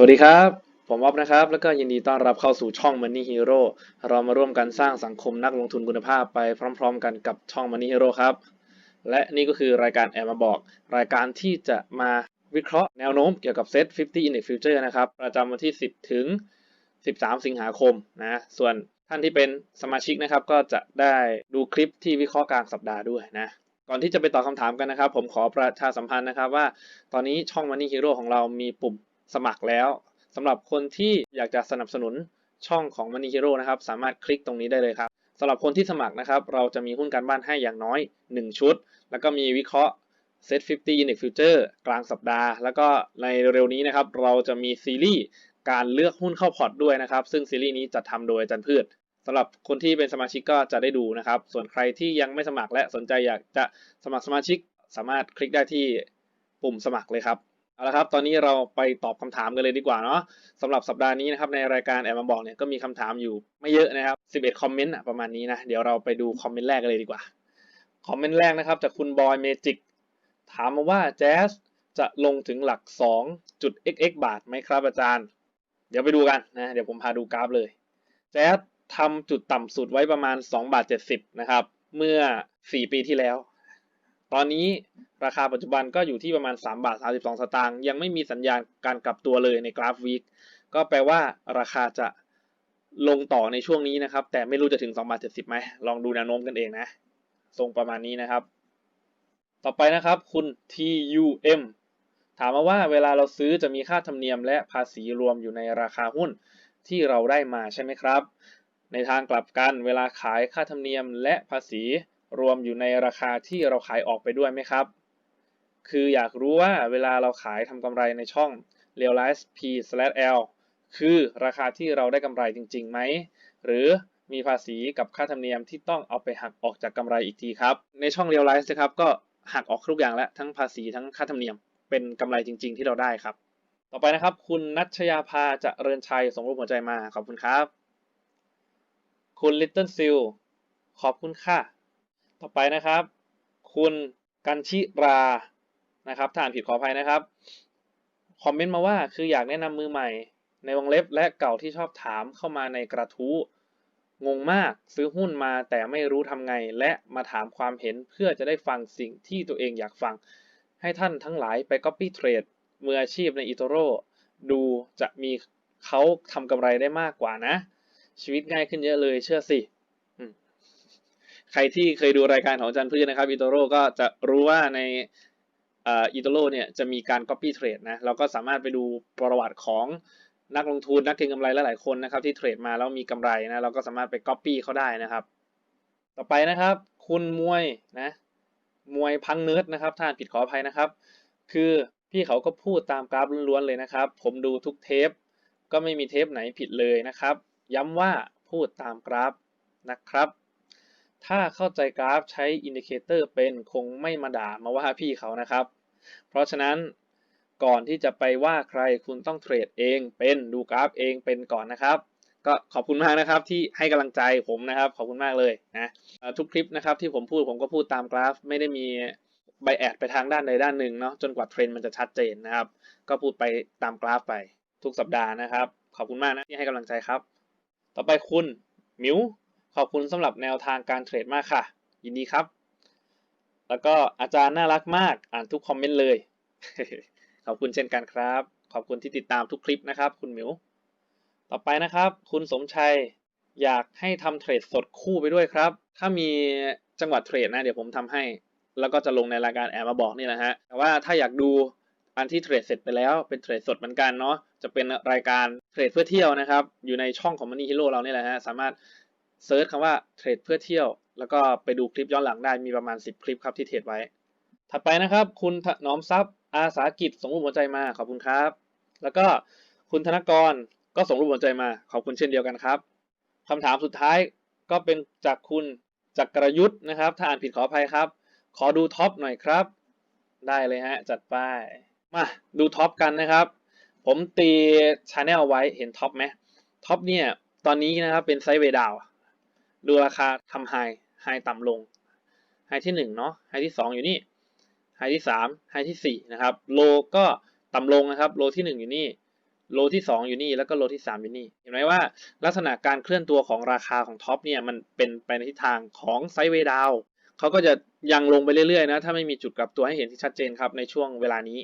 สวัสดีครับ ผมอ๊อฟนะครับ แล้วก็ยินดีต้อนรับเข้าสู่ช่อง Money Hero เรามาร่วมกันสร้างสังคมนักลงทุนคุณภาพไปพร้อม ๆ กันกับช่อง Money Hero ครับ และนี่ก็คือรายการแอบมาบอก รายการที่จะมาวิเคราะห์แนวโน้มเกี่ยวกับ Set 50 Index Future นะครับ ประจำวันที่ 10 ถึง 13 สิงหาคมนะ ส่วนท่านที่เป็นสมาชิกนะครับ ก็จะได้ดูคลิปที่วิเคราะห์กลางสัปดาห์ด้วยนะก่อนที่จะไปตอบคำถามกันนะครับ ผมขอประชาสัมพันธ์นะครับว่า ตอนนี้ช่อง Money Hero ของเรามีปุ่ม สมัครแล้วสำหรับคนที่อยากจะสนับสนุนช่องของ Money Hero นะครับ สามารถคลิกตรงนี้ได้เลยครับสำหรับคนที่สมัครนะครับ เราจะมีหุ้นการบ้านให้อย่างน้อย 1 ชุด แล้วก็มีวิเคราะห์ Set 50 Index Future กลางสัปดาห์ แล้วก็ในเร็วๆนี้นะครับ เราจะมีซีรีส์การเลือกหุ้นเข้าพอร์ตด้วยนะครับ ซึ่งซีรีส์นี้จะทำโดยอาจารย์พืชสำหรับคนที่เป็นสมาชิกก็จะได้ดูนะครับ ส่วนใครที่ยังไม่สมัครและสนใจอยากจะสมัครสมาชิก สามารถคลิกได้ที่ปุ่มสมัครเลยครับ เอาละครับ ตอนนี้เราไปตอบคำถามกันเลยดีกว่าเนาะสำหรับสัปดาห์นี้นะครับในรายการแอบมาบอกเนี่ยก็มีคำถามอยู่ไม่เยอะนะครับ 11 คอมเมนต์ประมาณนี้นะ เดี๋ยวเราไปดูคอมเมนต์แรกกันเลยดีกว่า คอมเมนต์แรกนะครับจากคุณบอยเมจิกถามมาว่าแจ๊สจะลงถึงหลัก 2.xx บาทไหมครับอาจารย์ เดี๋ยวไปดูกันนะ เดี๋ยวผมพาดูกราฟเลย แจ๊สทำจุดต่ำสุดไว้ประมาณ2บาท70นะครับ เมื่อ 4 ปีที่แล้ว ตอนนี้ราคาปัจจุบันก็อยู่ที่ประมาณ 3 บาท 32 สตางค์ยังไม่มีสัญญาณการกลับตัวเลยในกราฟวีคก็แปลว่าราคาจะลงต่อในช่วงนี้นะครับ แต่ไม่รู้จะถึง2บาท70ไหมลองดูแนวโน้มกันเองนะ ทรงประมาณนี้นะครับ ต่อไปนะครับคุณ TUM ถามมาว่าเวลาเราซื้อจะมีค่าธรรมเนียมและภาษีรวมอยู่ในราคาหุ้นที่เราได้มาใช่ไหมครับ ในทางกลับกันเวลาขายค่าธรรมเนียมและภาษี รวมอยู่ในราคาที่เราขายออกไปด้วยไหมครับ คืออยากรู้ว่าเวลาเราขายทำกำไรในช่อง realize p/l คือราคาที่เราได้กำไรจริงๆไหม หรือมีภาษีกับค่าธรรมเนียมที่ต้องเอาไปหักออกจากกำไรอีกทีครับ ในช่อง realize นะครับก็หักออกทุกอย่างแล้วทั้งภาษีทั้งค่าธรรมเนียมเป็นกำไรจริง ๆ ที่เราได้ครับ ต่อไปนะครับ คุณนัชยาภาจะเริญชัยส่งรูปหัวใจมาขอบคุณครับ คุณ Little Seal ขอบคุณค่ะ ต่อไปนะครับ คุณกันชิรานะครับถ้าอ่านผิดขออภัยนะครับคอมเมนต์มาว่าคืออยากแนะนำมือใหม่ ในวงเล็บและเก่าที่ชอบถามเข้ามาในกระทู้งงมากซื้อหุ้นมาแต่ไม่รู้ทำไง และมาถามความเห็นเพื่อจะได้ฟังสิ่งที่ตัวเองอยากฟัง ให้ท่านทั้งหลายไป Copy Trade มืออาชีพใน eToro ดูจะมีเขาทำกำไรได้มากกว่านะ ชีวิตง่ายขึ้นเยอะเลยเชื่อสิ ใครที่เคยดูรายการของอาจารย์พืชนะครับอีโตโร่ก็จะรู้ว่าในอีโตโร่เนี่ยจะมีการ copy trade นะเราก็สามารถไปดูประวัติของนักลงทุนนักเก็งกำไรหลายๆคนนะครับ ที่เทรดมาแล้วมีกำไรนะเราก็สามารถไป copy เขาได้นะครับ ต่อไปนะครับ คุณมวยนะมวยพังเนิร์ดนะครับท่านผิดขออภัยนะครับ คือพี่เขาก็พูดตามกราฟล้วนๆเลยนะครับ ผมดูทุกเทป ก็ไม่มีเทปไหนผิดเลยนะครับ ย้ำว่าพูดตามกราฟนะครับ ถ้าเข้าใจกราฟใช้อินดิเคเตอร์เป็นคงไม่มาด่ามาว่าพี่เขานะครับ เพราะฉะนั้นก่อนที่จะไปว่าใครคุณต้องเทรดเองเป็นดูกราฟเองเป็นก่อนนะครับ ก็ขอบคุณมากนะครับที่ให้กำลังใจผมนะครับขอบคุณมากเลยนะทุกคลิปนะครับที่ผมพูดผมก็พูดตามกราฟ ไม่ได้มีใบแอดไปทางด้านใดด้านหนึ่งเนาะจนกว่าเทรนด์มันจะชัดเจนนะครับ ก็พูดไปตามกราฟไปทุกสัปดาห์นะครับ ขอบคุณมากนะที่ให้กำลังใจครับ ต่อไปคุณมิว ขอบคุณสำหรับแนวทางการเทรดมากค่ะ ยินดีครับ แล้วก็อาจารย์น่ารักมาก อ่านทุกคอมเมนต์เลย ขอบคุณเช่นกันครับ ขอบคุณที่ติดตามทุกคลิปนะครับ คุณหมิว ต่อไปนะครับ คุณสมชัยอยากให้ทำเทรดสดคู่ไปด้วยครับ ถ้ามีจังหวัดเทรดนะ เดี๋ยวผมทำให้ แล้วก็จะลงในรายการแอบมาบอกนี่แหละฮะ แต่ว่าถ้าอยากดูอันที่เทรดเสร็จไปแล้วเป็นเทรดสดเหมือนกันเนาะ จะเป็นรายการเทรดเพื่อเที่ยวนะครับ อยู่ในช่องของ Money Hero เรานี่แหละฮะ สามารถ เซิร์ชคำว่าเทรดเพื่อเที่ยว แล้วก็ไปดูคลิปย้อนหลังได้มีประมาณ 10 คลิปครับที่เทรดไว้ ถัดไปนะครับ คุณถนอมทรัพย์ อาสากิจส่งรูปหัวใจมาขอบคุณครับ แล้วก็คุณธนกรก็ส่งรูปหัวใจมาขอบคุณเช่นเดียวกันครับคำถามสุดท้ายก็เป็นจากคุณจักรยุทธ์นะครับ ถ้าอ่านผิดขออภัยครับ ขอดูท็อปหน่อยครับ ได้เลยฮะจัดไปมาดูท็อปกันนะครับ ผมตีชาแนลไว้เห็นท็อปไหมท็อปเนี่ยตอนนี้นะครับเป็นไซด์เวดาว ดูราคาทำไฮไฮต่ำลงไฮที่1เนาะไฮที่ 2 อยู่นี่ไฮที่3ไฮที่4นะครับโลก็ต่ำลงนะครับโลที่ 1 อยู่นี่โลที่ 2 อยู่นี่แล้วก็โลที่ 3 อยู่นี่ เห็นไหมว่าลักษณะการเคลื่อนตัวของราคาของท็อปเนี่ยมันเป็นไปในทิศทางของไซด์เวดาวเขาก็จะยังลงไปเรื่อยๆนะถ้าไม่มีจุดกลับตัวให้เห็นที่ชัดเจนครับในช่วงเวลานี้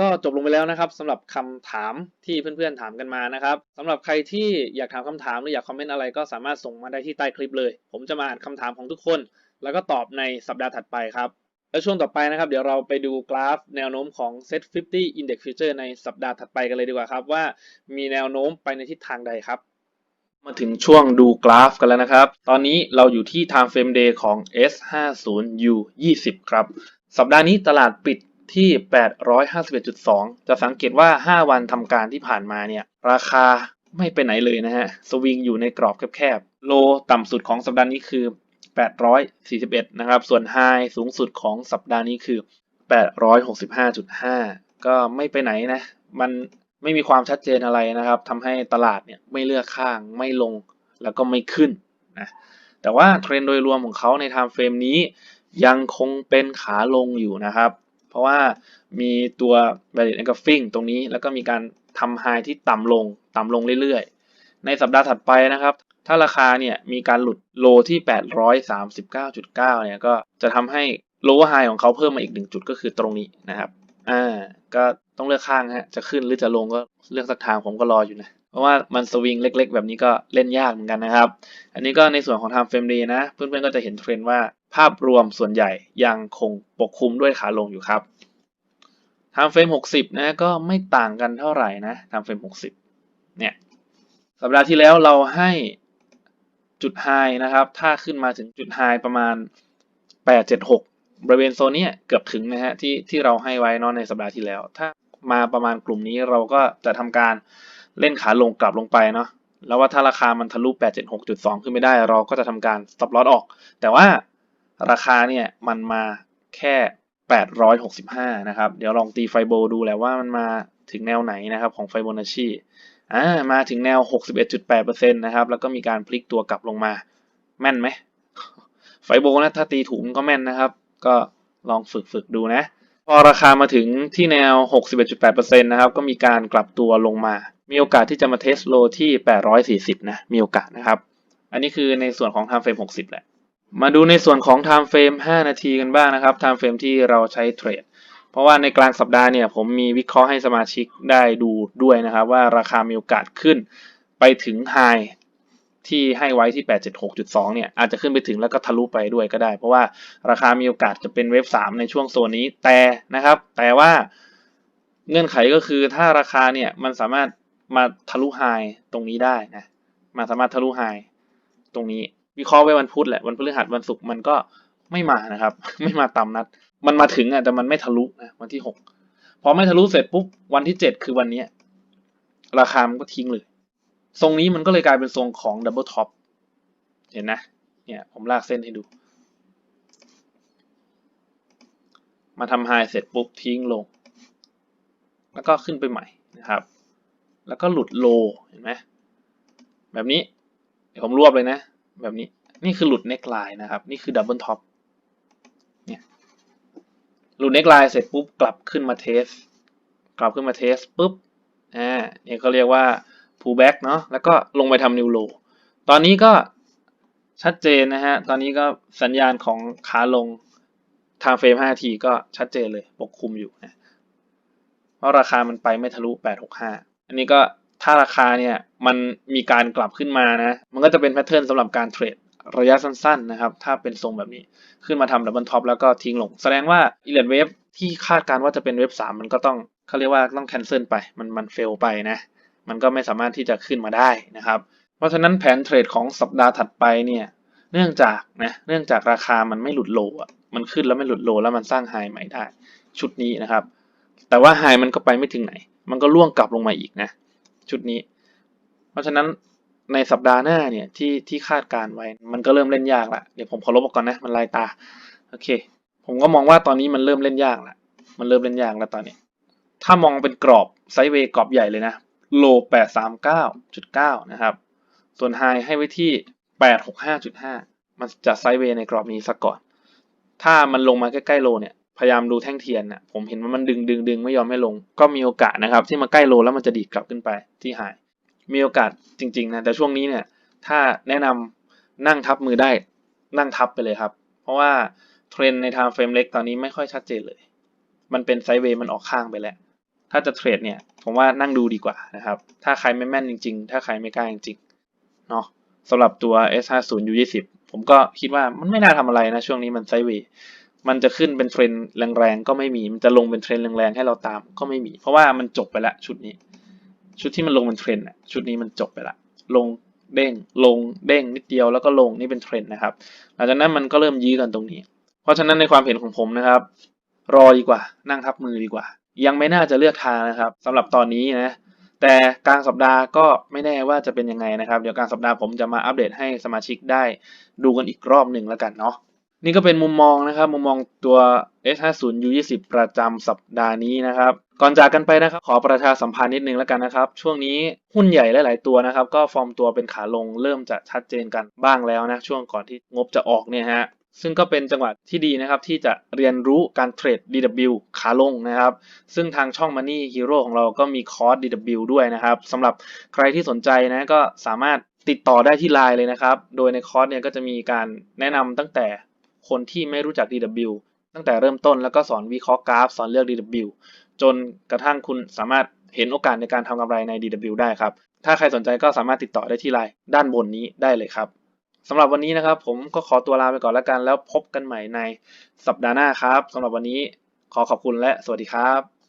ก็จบลงไปแล้วนะครับสำหรับคำถามที่เพื่อนๆถามกันมานะครับสำหรับใครที่อยากถามคำถามหรืออยากคอมเมนต์อะไรก็สามารถส่งมาได้ที่ใต้คลิปเลย ผมจะมาอ่านคำถามของทุกคน แล้วก็ตอบในสัปดาห์ถัดไปครับแล้วช่วงต่อไปนะครับ เดี๋ยวเราไปดูกราฟแนวโน้มของ Set 50 Index Future ในสัปดาห์ถัดไปกันเลยดีกว่าครับ ว่ามีแนวโน้มไปในทิศทางใดครับ มาถึงช่วงดูกราฟกันแล้วนะครับ ตอนนี้เราอยู่ที่ Time Frame Day ของ S50U 20 ครับ สัปดาห์นี้ตลาดปิด ที่ 851.2 จะสังเกตว่า 5 วันทำการที่ผ่านมาเนี่ย ราคาไม่ไปไหนเลยนะฮะ สวิงอยู่ในกรอบแคบๆ โลต่ำสุดของสัปดาห์นี้คือ 841 นะครับ ส่วนไฮสูงสุดของสัปดาห์นี้คือ 865.5 ก็ไม่ไปไหนนะ มันไม่มีความชัดเจนอะไรนะครับทำให้ตลาดเนี่ยไม่เลือกข้างไม่ลงแล้วก็ไม่ขึ้นนะแต่ว่าเทรนด์โดยรวมของเขาใน time frame นี้ยังคงเป็นขาลงอยู่นะครับ เพราะว่ามีตัว valid engulfing ตรงนี้แล้วก็มีการทำ high ที่ต่ำลงต่ำลงเรื่อยๆ ในสัปดาห์ถัดไปนะครับ ถ้าราคาเนี่ยมีการหลุดโลที่ 839.9 เนี่ยก็จะทำให้ lower high ของเขาเพิ่มมาอีกหนึ่งจุดก็คือตรงนี้นะครับ อ่า ก็ต้องเลือกข้างฮะ จะขึ้นหรือจะลงก็เลือกสักทางผมก็รออยู่นะ เพราะว่ามันสวิงเล็ก ๆ แบบนี้ก็เล่นยากเหมือนกันนะครับ อันนี้ก็ในส่วนของ time frame day นะ เพื่อนๆก็จะเห็นเทรนด์ว่าภาพรวมส่วนใหญ่ยังคงปกคลุมด้วยขาลงอยู่ครับ time frame 60 นะก็ไม่ต่างกันเท่าไหร่นะ time frame 60 เนี่ย สัปดาห์ที่แล้วเราให้จุด high นะครับ ถ้าขึ้นมาถึงจุด high ประมาณ 876 บริเวณโซนนี้เกือบถึงนะฮะที่ที่เราให้ไว้นอะในสัปดาห์ที่แล้ว ถ้ามาประมาณกลุ่มนี้เราก็จะทำการ เล่นขาลงกลับลงไปเนาะแล้วว่าถ้าราคามันทะลุ 876.2 ขึ้นไม่ได้ เราก็จะทำการ stop loss ออก แต่ว่าราคาเนี่ยมันมาแค่ 865 นะครับ เดี๋ยวลองตีไฟโบดูแหละว่ามันมาถึงแนวไหนนะครับของไฟโบนัชชีอ่ามาถึงแนว 61.8%นะครับ แล้วก็มีการพลิกตัวกลับลงมา แม่นไหม ไฟโบนะถ้าตีถูกมันก็แม่นนะครับ ก็ลองฝึกฝึกดูนะ พอราคามาถึงที่แนว 61.8%นะครับ ก็มีการกลับตัวลงมา มีโอกาสที่จะมาเทสโลที่ 840 นะ มีโอกาสนะครับ อันนี้คือในส่วนของ time frame 60 แหละ มาดูในส่วนของ time frame 5 นาทีกันบ้างนะครับ time frame ที่เราใช้เทรด เพราะว่าในกลางสัปดาห์เนี่ย ผมมีวิเคราะห์ให้สมาชิกได้ดูด้วยนะครับ ว่าราคามีโอกาสขึ้นไปถึงไฮ ที่ให้ไว้ที่ 876.2 เนี่ยอาจจะขึ้นไปถึงแล้วก็ทะลุไปด้วยก็ได้ เพราะว่าราคามีโอกาสจะเป็นเวฟ3ในช่วงโซนนี้แต่นะครับ แต่ว่าเงื่อนไขก็คือถ้าราคาเนี่ยมันสามารถมาทะลุไฮตรงนี้ได้นะมาสามารถทะลุไฮตรงนี้วิเคราะห์ไว้วันพุธแหละวันพฤหัสวันศุกร์มันก็ไม่มานะครับ ไม่มาตามนัด มันมาถึงอะแต่มันไม่ทะลุนะวันที่หกพอไม่ทะลุเสร็จปุ๊บวันที่เจ็ดคือวันเนี้ยราคามันก็ทิ้งเลย ทรงนี้มันก็เลยกลายเป็นทรงของดับเบิลท็อปเห็นนะ เนี่ยผมลากเส้นให้ดู มาทำไฮเสร็จปุ๊บทิ้งลง แล้วก็ขึ้นไปใหม่นะครับ แล้วก็หลุดโลเห็นไหมแบบนี้ เดี๋ยวผมรวบเลยนะ แบบนี้นี่คือหลุดเน็กไลน์นะครับ นี่คือดับเบิลท็อปเนี่ยหลุดเน็กไลน์เสร็จปุ๊บกลับขึ้นมาเทส กลับขึ้นมาเทสปุ๊บอ่าเนี่ยเขาเรียกว่า pullback เนาะแล้วก็ลงไปทำ new low ตอนนี้ก็ชัดเจนนะฮะ ตอนนี้ก็สัญญาณของขาลงทางเฟรม 5 ทีก็ชัดเจนเลยปกคลุมอยู่นะเพราะราคามันไปไม่ทะลุ 865 อันนี้ก็ถ้าราคาเนี่ยมันมีการกลับขึ้นมานะ มันก็จะเป็นแพทเทิร์นสำหรับการเทรดระยะสั้นๆนะครับ ถ้าเป็นทรงแบบนี้ขึ้นมาทำดับเบิลท็อปแล้วก็ทิ้งลง แสดงว่าอีเลนเวฟที่คาดการว่าจะเป็นเวฟ3 มันก็ต้องเขาเรียกว่าต้องแคนเซิลไป มันมันเฟลไปนะ มันก็ไม่สามารถที่จะขึ้นมาได้นะครับ เพราะฉะนั้นแผนเทรดของสัปดาห์ถัดไปเนี่ยเนื่องจากนะเนื่องจากราคามันไม่หลุดโลอะมันขึ้นแล้วไม่หลุดโลแล้วมันสร้างไฮใหม่ได้ ชุดนี้นะครับ แต่ว่าไฮมันก็ไปไม่ถึงไหน มันก็ล่วงกลับลงมาอีกนะ ชุดนี้ เพราะฉะนั้นในสัปดาห์หน้าเนี่ยที่ที่คาดการไว้ มันก็เริ่มเล่นยากละเดี๋ยวผมขอลบออกก่อนนะมันลายตาโอเค ผมก็มองว่าตอนนี้มันเริ่มเล่นยากละมันเริ่มเล่นยากแล้วตอนนี้ ถ้ามองเป็นกรอบไซด์เวย์กรอบใหญ่เลยนะ โล839.9 นะครับ ส่วนไฮให้ไว้ที่ 865.5 มันจะไซด์เวย์ในกรอบนี้สักก่อน ถ้ามันลงมาใกล้ๆโลเนี่ย พยายามดูแท่งเทียนน่ะผมเห็นว่ามันดึงดึงดึงไม่ยอมให้ลง ก็มีโอกาสนะครับ ที่มาใกล้โลแล้วมันจะดีดกลับขึ้นไปที่หายมีโอกาสจริงๆนะ แต่ช่วงนี้เนี่ย ถ้าแนะนำนั่งทับมือได้ นั่งทับไปเลยครับ เพราะว่าเทรนในทางเฟรมเล็กตอนนี้ไม่ค่อยชัดเจนเลย มันเป็นไซด์เวย์มันออกข้างไปแล้ว ถ้าจะเทรดเนี่ย ผมว่านั่งดูดีกว่านะครับ ถ้าใครไม่แม่นจริง ๆ ถ้าใครไม่กล้าจริงๆเนาะสำหรับตัว S50 U20 ผมก็คิดว่ามันไม่น่าทำอะไรนะ ช่วงนี้มันไซเวย์มันจะขึ้นเป็นเทรนด์แรงๆก็ไม่มี มันจะลงเป็นเทรนด์แรงๆให้เราตามก็ไม่มี เพราะว่ามันจบไปแล้วชุดนี้ ชุดที่มันลงเป็นเทรนด์ชุดนี้มันจบไปละ ลงเด้งลงเด้งนิดเดียวแล้วก็ลงนี่เป็นเทรนด์นะครับ หลังจากนั้นมันก็เริ่มยื้อกันตรงนี้ เพราะฉะนั้นในความเห็นของผมนะครับ รอดีกว่านั่งทับมือดีกว่า ยังไม่น่าจะเลือกทางนะครับสำหรับตอนนี้นะ แต่กลางสัปดาห์ก็ไม่แน่ว่าจะเป็นยังไงนะครับ เดี๋ยวกลางสัปดาห์ผมจะมาอัปเดตให้สมาชิกได้ดูกันอีกรอบหนึ่งแล้วกันเนาะนี่ก็เป็นมุมมองนะครับ มุมมองตัว S50 U20 ประจำสัปดาห์นี้นะครับ ก่อนจากกันไปนะครับ ขอประชาสัมพันธ์นิดนึงแล้วกันนะครับ ช่วงนี้หุ้นใหญ่หลาย ๆ ตัวนะครับ ก็ฟอร์มตัวเป็นขาลงเริ่มจะชัดเจนกันบ้างแล้วนะ ช่วงก่อนที่งบจะออกเนี่ยฮะ ซึ่งก็เป็นจังหวะที่ดีนะครับที่จะเรียนรู้การเทรด DW ขาลงนะครับ ซึ่งทางช่อง Money Hero ของเราก็มีคอร์ส DW ด้วยนะครับสำหรับใครที่สนใจนะก็สามารถติดต่อได้ที่ไลน์เลยนะครับ โดยในคอร์สเนี่ยก็จะมีการแนะนำตั้งแต่คนที่ไม่รู้จัก DW ตั้งแต่เริ่มต้นแล้วก็สอนวิเคราะห์กราฟ สอนเลือก DW จนกระทั่งคุณสามารถเห็นโอกาสในการทำกำไรใน DW ได้ครับ ถ้าใครสนใจก็สามารถติดต่อได้ที่ไลน์ด้านบนนี้ได้เลยครับ สำหรับวันนี้นะครับ ผมก็ขอตัวลาไปก่อนแล้วกัน แล้วพบกันใหม่ในสัปดาห์หน้าครับสำหรับวันนี้ขอขอบคุณและสวัสดีครับ